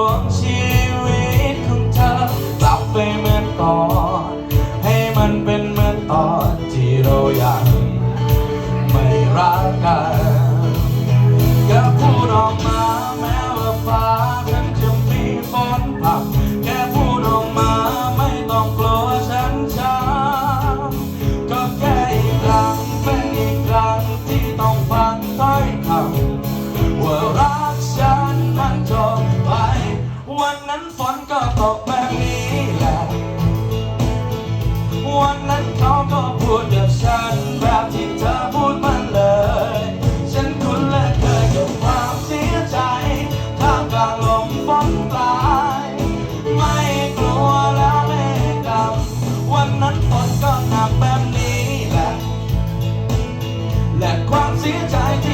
วงชีวิตของเธอกลับไปเหมือนก่อน ให้มันเป็นเหมือนตอนที่เรายังไม่รักกันอย่าพูดออกมาแม้ว่าฟ้านั้นจะมีฝนพลักแค่พูดออกมาไม่ต้องกลัวฉันช้ำก็แค่อีกครั้งเป็นอีกครั้งที่ต้องฟังถ้ย ความเสียใจที่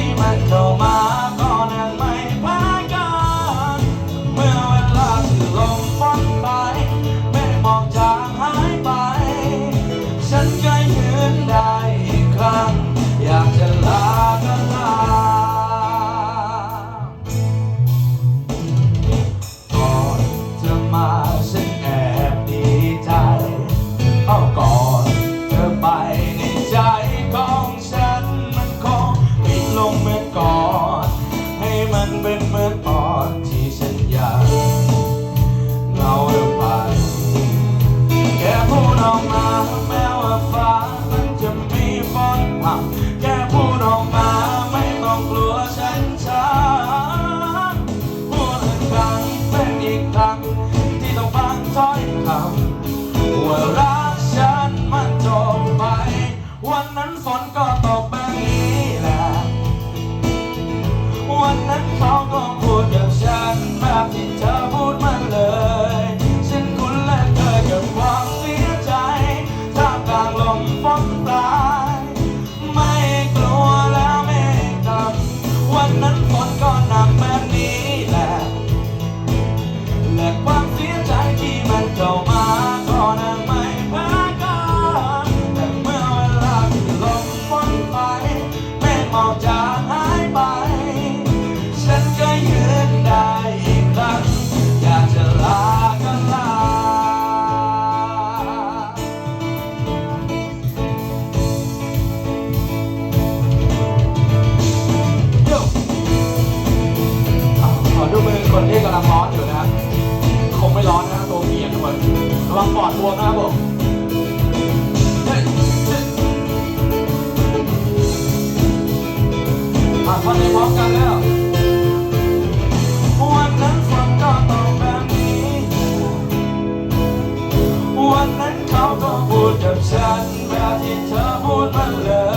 เมาจางหายไป ฉันก็ยืนได้อีกครั้ง อยากจะลาก็ลา ขอดูมือคนที่กำลังร้อนอยู่นะครับ Tabor Malay.